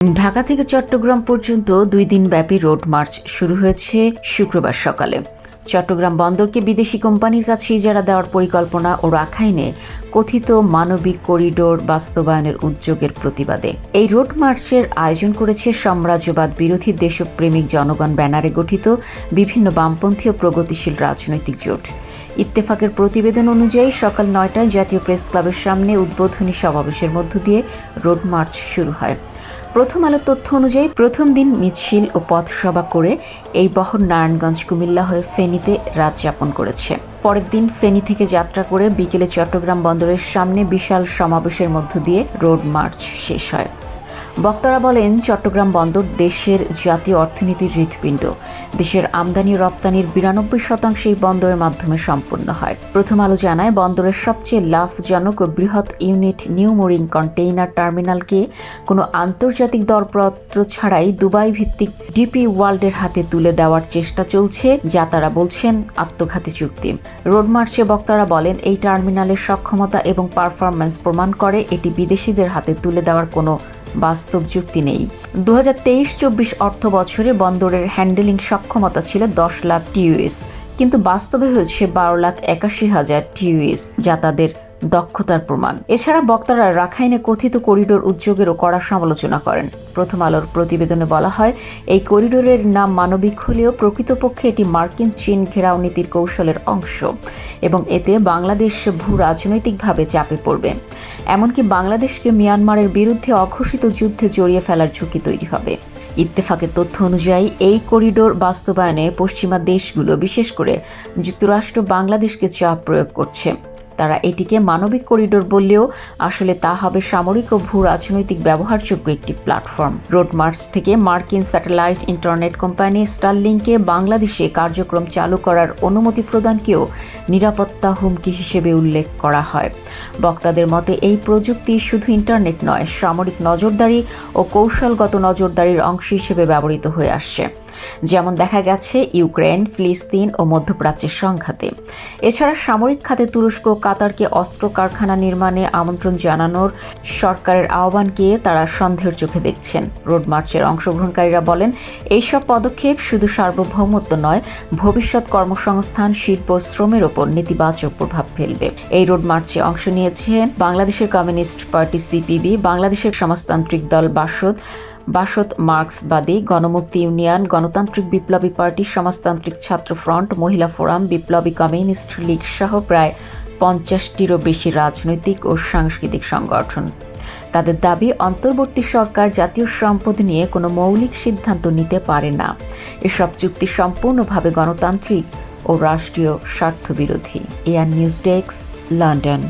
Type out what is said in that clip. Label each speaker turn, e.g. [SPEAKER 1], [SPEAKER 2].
[SPEAKER 1] ঢাকা থেকে চট্টগ্রাম পর্যন্ত দুই দিন ব্যাপী রোড মার্চ শুরু হয়েছে শুক্রবার সকালে। চট্টগ্রাম বন্দরকে বিদেশি কোম্পানির কাছে ইজারা দেওয়ার পরিকল্পনা ও রাখাইনে কথিত মানবিক করিডোর বাস্তবায়নের উদ্যোগের প্রতিবাদে। এই রোড মার্চের আয়োজন করেছে সাম্রাজ্যবাদ বিরোধী দেশপ্রেমিক জনগণ ব্যানারে গঠিত বিভিন্ন বামপন্থী ও প্রগতিশীল রাজনৈতিক জোট। ইত্তেফাকের প্রতিবেদন অনুযায়ী সকাল নয়টায় জাতীয় প্রেস ক্লাবের সামনে উদ্বোধনী সমাবেশের মধ্য দিয়ে রোড মার্চ শুরু হয়। প্রথম আলো তথ্য অনুযায়ী প্রথম দিন মিছিল ও পথসভা করে এই বহর নারায়ণগঞ্জ, কুমিল্লা হয়ে ফেনীতে রাত যাপন করেছে। পরের দিন ফেনী থেকে যাত্রা করে বিকেলে চট্টগ্রাম বন্দরের সামনে বিশাল সমাবেশের মধ্য দিয়ে রোড মার্চ শেষ হয়। বক্তারা বলেন, চট্টগ্রাম বন্দর দেশের জাতীয় অর্থনীতির হৃৎপিণ্ড। দেশের আমদানি রপ্তানির বিরানব্বই শতাংশ এই বন্দরের মাধ্যমে সম্পন্ন হয়। প্রথম আলো জানায়, বন্দরের সবচেয়ে লাভজনক ও বৃহৎ ইউনিট নিউ মোরিং কন্টেইনার টার্মিনালকে কোনো আন্তর্জাতিক দরপত্র ছাড়াই দুবাই ভিত্তিক ডিপি ওয়ার্ল্ডের হাতে তুলে দেওয়ার চেষ্টা চলছে, যা তারা বলছেন আত্মঘাতী চুক্তি। রোড মার্চে বক্তারা বলেন, এই টার্মিনালের সক্ষমতা এবং পারফরম্যান্স প্রমাণ করে এটি বিদেশিদের হাতে তুলে দেওয়ার কোনো বাস্তব যুক্তি নেই। দু হাজার তেইশ চব্বিশ অর্থ বছরে বন্দরের হ্যান্ডেলিং সক্ষমতা ছিল দশ লাখ টিউএস কিন্তু বাস্তবে হয়েছে বারো লাখ একাশি হাজার টিউএস যা তাদের দক্ষতার প্রমাণ। এছাড়া বক্তারা রাখাইনে কথিত করিডোর উদ্যোগেরও কড়া সমালোচনা করেন। প্রথম আলোর প্রতিবেদনে বলা হয়, এই করিডোরের নাম মানবিক হলেও প্রকৃতপক্ষে এটি মার্কিন চীন ঘেরাও নীতির কৌশলের অংশ এবং এতে বাংলাদেশ ভূ রাজনৈতিকভাবে চাপে পড়বে। এমনকি বাংলাদেশকে মিয়ানমারের বিরুদ্ধে অঘোষিত যুদ্ধে জড়িয়ে ফেলার ঝুঁকি তৈরি হবে। ইত্তেফাকের তথ্য অনুযায়ী, এই করিডোর বাস্তবায়নে পশ্চিমা দেশগুলো বিশেষ করে যুক্তরাষ্ট্র বাংলাদেশকে চাপ প্রয়োগ করছে। তারা এটিকে মানবিক করিডোর বললেও আসলে তা হবে সামরিক ও ভূ রাজনৈতিক ব্যবহারযোগ্য একটি প্ল্যাটফর্ম। রোড মার্চ থেকে মার্কিন স্যাটেলাইট ইন্টারনেট কোম্পানি স্টারলিংকে বাংলাদেশে কার্যক্রম চালু করার অনুমতি প্রদানকেও নিরাপত্তা হুমকি হিসেবে উল্লেখ করা হয়। বক্তাদের মতে, এই প্রযুক্তি শুধু ইন্টারনেট নয়, সামরিক নজরদারি ও কৌশলগত নজরদারির অংশ হিসেবে ব্যবহৃত হয়ে আসছে। যেমন দেখা গেছে, ইউক্রেন, ফিলিস্তিন ও মধ্যপ্রাচ্যের সংঘাতে। এছাড়া সামরিক খাতে তুরস্ক কাতারকে অস্ত্র কারখানা নির্মাণে আমন্ত্রণ জানানোর সরকারের আহ্বানকে তারা সন্দেহের চোখে দেখছেন। রোড মার্চের অংশগ্রহণকারীরা বলেন, এইসব পদক্ষেপ শুধু সার্বভৌমত্ব নয়, ভবিষ্যৎ কর্মসংস্থান, শিল্প, শ্রমের ওপর নেতিবাচক প্রভাব ফেলবে। এই রোড মার্চে অংশ নিয়েছেন বাংলাদেশের কমিউনিস্ট পার্টি সিপিবি, বাংলাদেশের সমাজতান্ত্রিক দল বাসদ বাসদ মার্ক্সবাদী, গণমুক্তি ইউনিয়ন, গণতান্ত্রিক বিপ্লবী পার্টি, সমাজতান্ত্রিক ছাত্র ফ্রন্ট, মহিলা ফোরাম, বিপ্লবী কমিউনিস্ট লীগ সহ প্রায় পঞ্চাশটিরও বেশি রাজনৈতিক ও সাংস্কৃতিক সংগঠন। তাদের দাবি, অন্তর্বর্তী সরকার জাতীয় সম্পদ নিয়ে কোনো মৌলিক সিদ্ধান্ত নিতে পারে না। এসব চুক্তি সম্পূর্ণভাবে গণতান্ত্রিক ও রাষ্ট্রীয় স্বার্থবিরোধী। Air news desk, London.